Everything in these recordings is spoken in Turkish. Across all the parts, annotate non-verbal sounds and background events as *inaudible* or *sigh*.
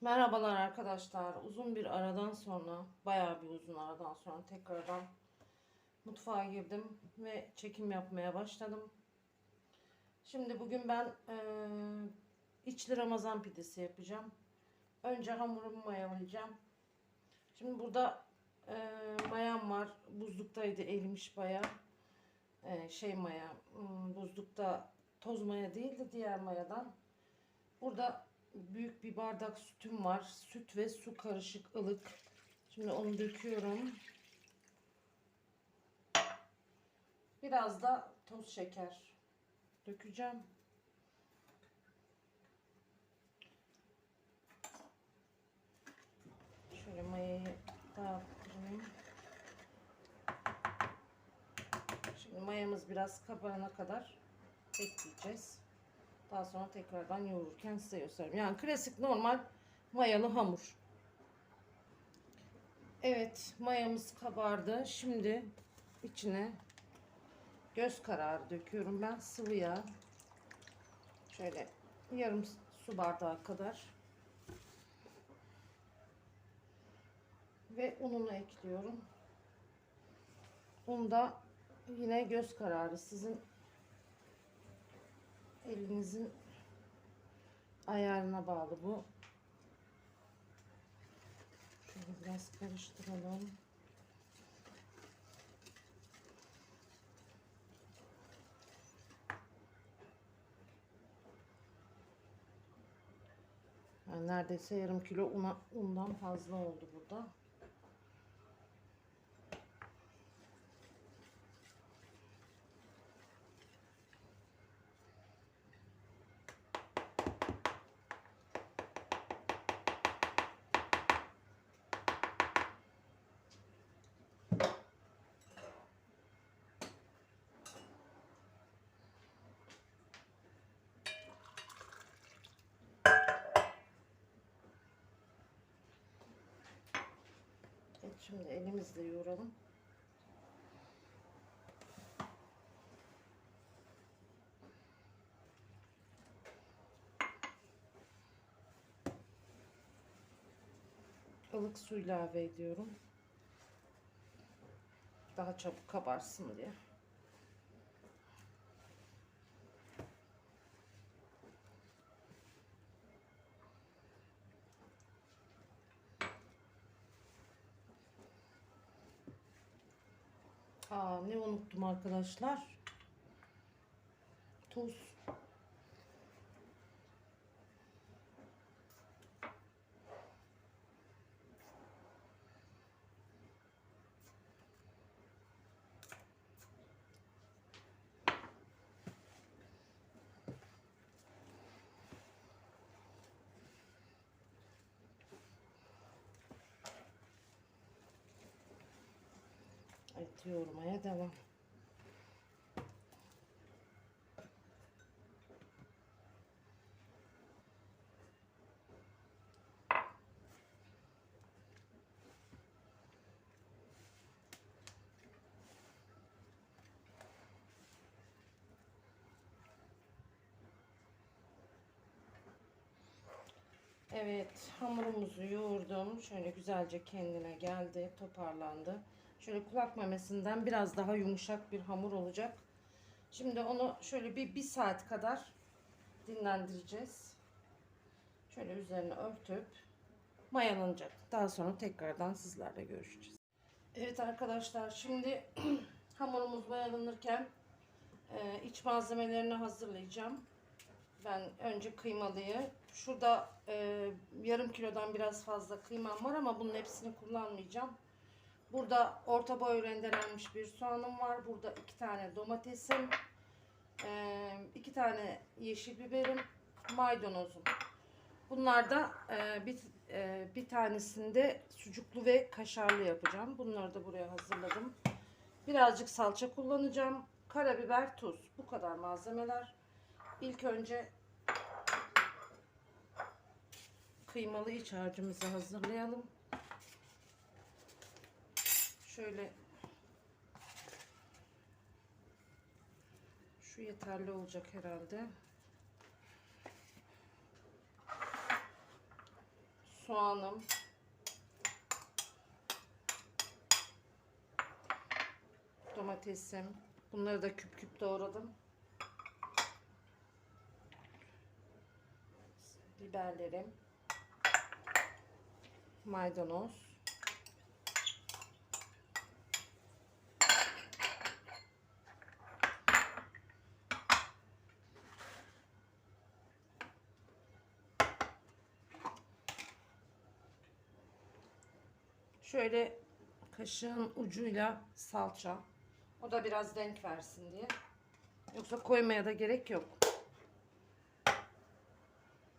Merhabalar arkadaşlar. Uzun bir aradan sonra, bayağı bir uzun aradan sonra tekrardan mutfağa girdim ve çekim yapmaya başladım. Şimdi bugün ben eee içli Ramazan pidesi yapacağım. Önce hamurumu mayalayacağım. Şimdi burada eee mayam var. Buzluktaydı erimiş bayağı. Eee, şey maya, hmm, buzlukta toz maya değil de diğer mayadan. Burada büyük bir bardak sütüm var. Süt ve su karışık ılık. Şimdi onu döküyorum. Biraz da toz şeker dökeceğim. Şöyle mayayı dağıttırayım. Şimdi mayamız biraz kabarana kadar bekleyeceğiz. Daha sonra tekrardan yoğururken size göstereyim. Yani klasik normal mayalı hamur. Evet mayamız kabardı. Şimdi içine göz kararı döküyorum ben sıvı yağ. Şöyle yarım su bardağı kadar. Ve ununu ekliyorum. Un da yine göz kararı sizin elinizin ayarına bağlı bu. Şöyle biraz karıştıralım. Neredeyse yarım kilo una, undan fazla oldu burada. Evet, şimdi elimizle yoğuralım. ılık su ilave ediyorum. Daha çabuk kabarsın diye. Unuttum arkadaşlar? Tuz. Evet devam. Evet hamurumuzu yoğurdum. Şöyle güzelce kendine geldi, toparlandı. Şöyle kulak memesinden biraz daha yumuşak bir hamur olacak. Şimdi onu şöyle bir, bir saat kadar dinlendireceğiz. Şöyle üzerine örtüp mayalanacak. Daha sonra tekrardan sizlerle görüşeceğiz. Evet arkadaşlar şimdi *clears throat* hamurumuz mayalanırken e, iç malzemelerini hazırlayacağım. Ben önce kıymalıyı. Şurada e, yarım kilodan biraz fazla kıymam var ama bunun hepsini kullanmayacağım. Burada orta boy rendelenmiş bir soğanım var. Burada iki tane domatesim, e, iki tane yeşil biberim, maydanozum. Bunlar da e, bir, e, bir tanesinde sucuklu ve kaşarlı yapacağım. Bunları da buraya hazırladım. Birazcık salça kullanacağım. Karabiber, tuz. Bu kadar malzemeler. İlk önce kıymalı iç harcımızı hazırlayalım. Şöyle şu yeterli olacak herhalde. soğanım. Domatesim. Bunları da küp küp doğradım. Biberlerim. Maydanoz. Şöyle kaşığın ucuyla salça. O da biraz renk versin diye. Yoksa koymaya da gerek yok.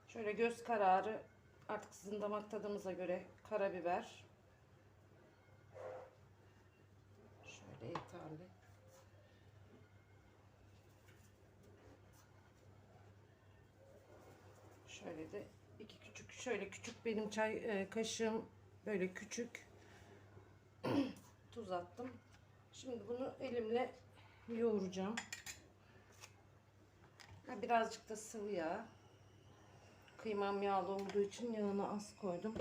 Şöyle göz kararı artık sizin damak tadınıza göre karabiber. Şöyle yeterli. Şöyle de iki küçük şöyle küçük benim çay e, kaşığım böyle küçük *clears throat* tuz attım. Şimdi bunu elimle yoğuracağım. Ha, birazcık da sıvı yağ. Kıymam yağlı olduğu için yağını az koydum.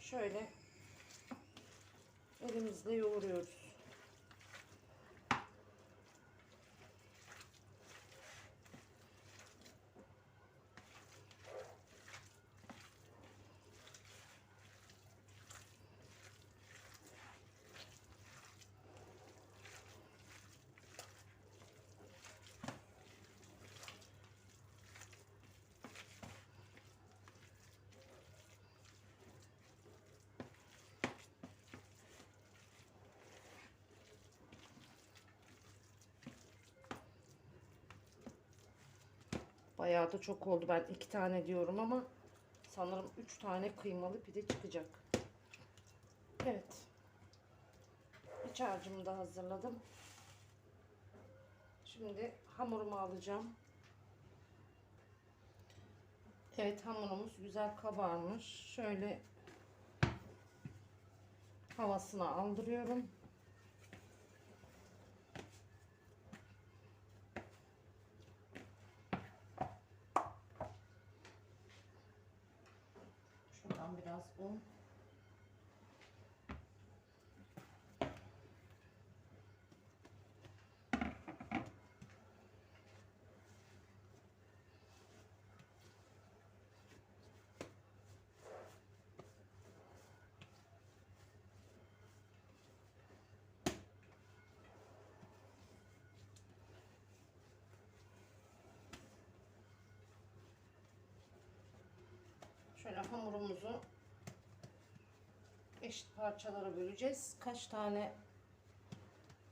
Şöyle elimizle yoğuruyoruz. Bayağı da çok oldu. Ben iki tane diyorum ama sanırım üç tane kıymalı pide çıkacak. Evet. İç harcımı da hazırladım. Şimdi hamurumu alacağım. Evet hamurumuz güzel kabarmış. Şöyle havasını aldırıyorum. Biraz un. Şöyle hamurumuzu eşit parçalara böleceğiz. Kaç tane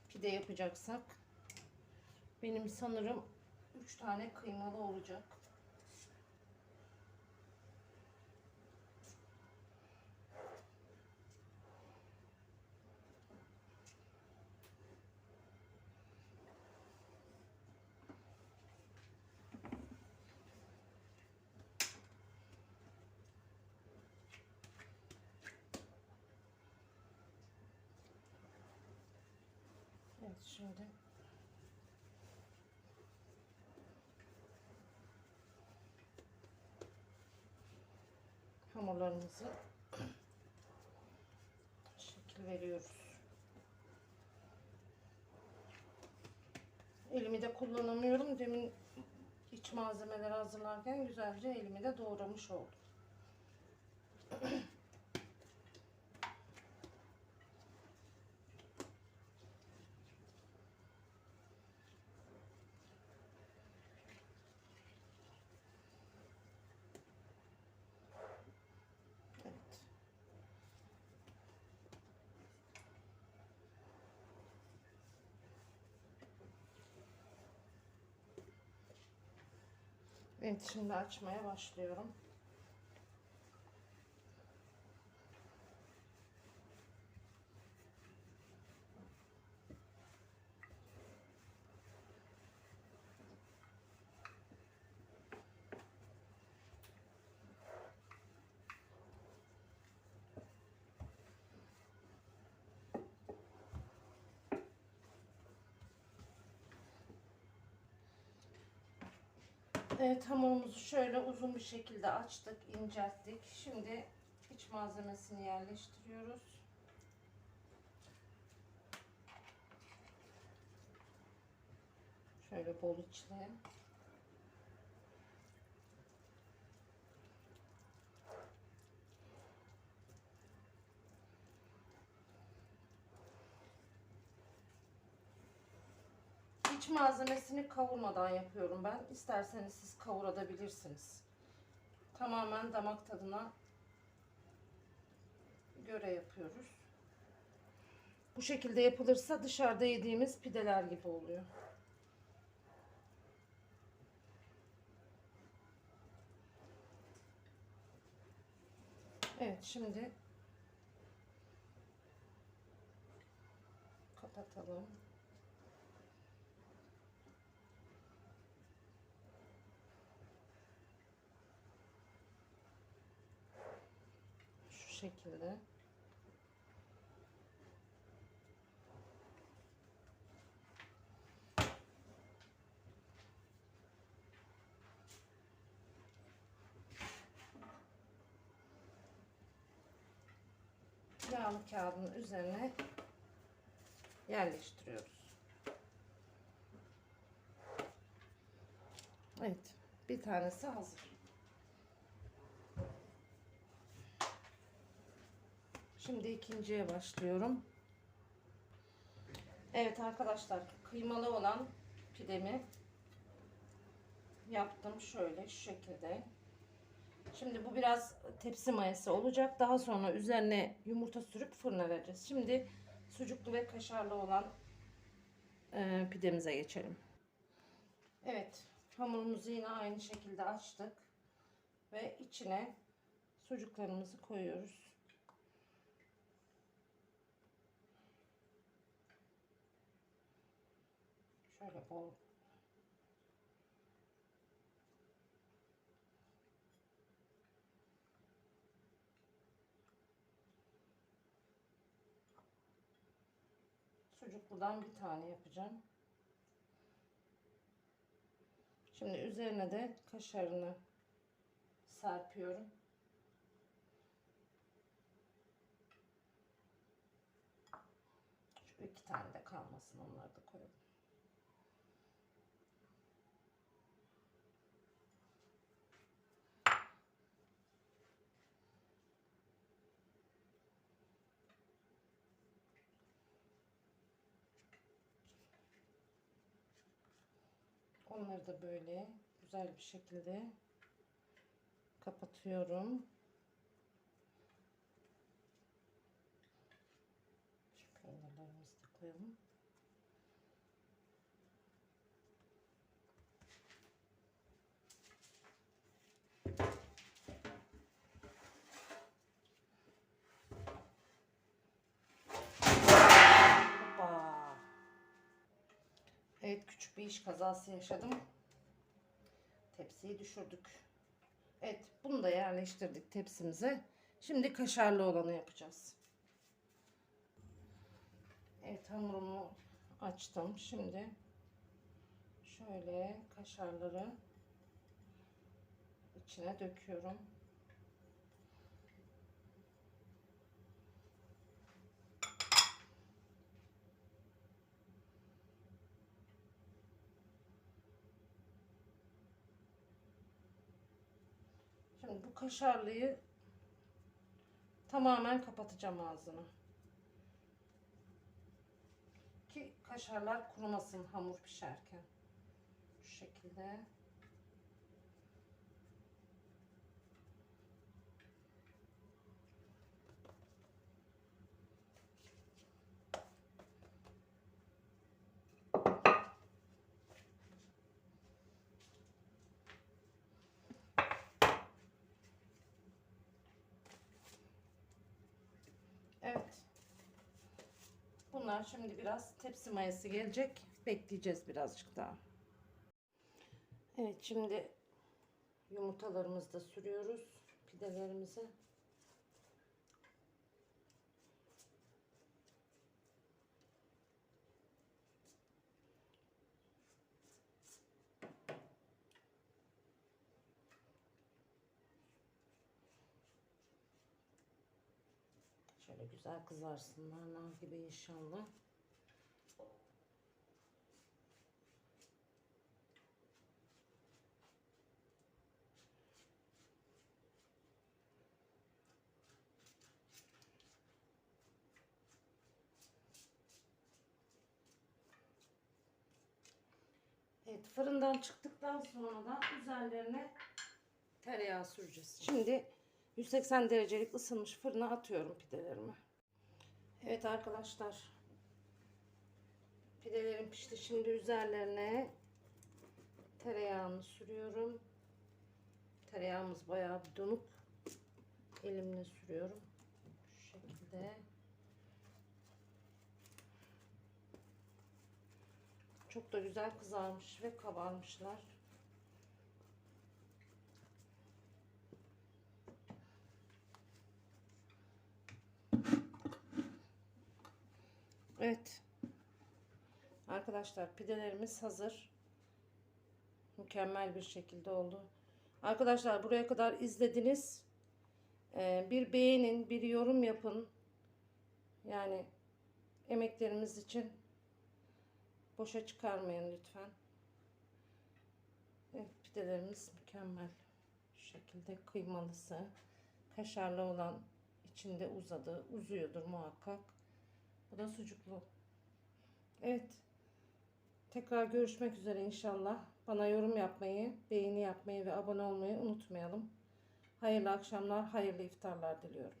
pide yapacaksak. Benim sanırım 3 tane kıymalı olacak. Evet şimdi hamurlarımızı şekil veriyoruz. Elimi de kullanamıyorum. Demin iç malzemeleri hazırlarken güzelce elimi de doğramış oldum. Evet şimdi açmaya başlıyorum. Evet hamurumuzu şöyle uzun bir şekilde açtık, incelttik. Şimdi iç malzemesini yerleştiriyoruz. Şöyle bol içli. İç malzemesini kavurmadan yapıyorum ben. İsterseniz siz kavurabilirsiniz. Tamamen damak tadına göre yapıyoruz. Bu şekilde yapılırsa dışarıda yediğimiz pideler gibi oluyor. Evet şimdi kapatalım. Şu şekilde. Yağlı kağıdın üzerine yerleştiriyoruz. Evet, bir tanesi hazır. Şimdi ikinciye başlıyorum. Evet arkadaşlar, kıymalı olan pidemi yaptım şöyle şu şekilde. Şimdi bu biraz tepsi mayası olacak. Daha sonra üzerine yumurta sürüp fırına vereceğiz. Şimdi sucuklu ve kaşarlı olan e, pidemize geçelim. Evet, hamurumuzu yine aynı şekilde açtık ve içine sucuklarımızı koyuyoruz. Şöyle bol Sucukludan bir tane yapacağım. Şimdi üzerine de kaşarını serpiyorum. Şu iki tane de kalmasın onları da koyalım. Onları da böyle güzel bir şekilde kapatıyorum. Şu peynirlerimizi de koyalım. Hoppa. Evet küçük bir iş kazası yaşadım. Tepsiyi düşürdük. Evet bunu da yerleştirdik tepsimize. Şimdi kaşarlı olanı yapacağız. Evet hamurumu açtım. Şimdi şöyle kaşarları içine döküyorum. Şimdi bu kaşarlıyı tamamen kapatacağım ağzını. Ki kaşarlar kurumasın hamur pişerken. Şu şekilde. Evet. Bunlar şimdi biraz tepsi mayası gelecek. Bekleyeceğiz birazcık daha. Evet şimdi yumurtalarımızı da sürüyoruz pidelerimize. Şöyle güzel kızarsınlar nar gibi inşallah. Evet fırından çıktıktan sonra da üzerlerine tereyağı süreceğiz. Şimdi 180 derecelik ısınmış fırına atıyorum pidelerimi. Evet arkadaşlar. Pidelerim pişti. Şimdi üzerlerine tereyağını sürüyorum. Tereyağımız bayağı bir donuk. Elimle sürüyorum. Şu şekilde. Çok da güzel kızarmış ve kabarmışlar. Evet. Arkadaşlar pidelerimiz hazır. Mükemmel bir şekilde oldu. Arkadaşlar buraya kadar izlediniz. Ee, bir beğenin, bir yorum yapın. Yani emeklerimiz için boşa çıkarmayın lütfen. Evet pidelerimiz mükemmel. Şu şekilde kıymalısı. Kaşarlı olan içinde uzadı. Uzuyordur muhakkak. Bu da sucuklu. Evet. Tekrar görüşmek üzere inşallah. Bana yorum yapmayı, beğeni yapmayı ve abone olmayı unutmayalım. Hayırlı akşamlar, hayırlı iftarlar diliyorum.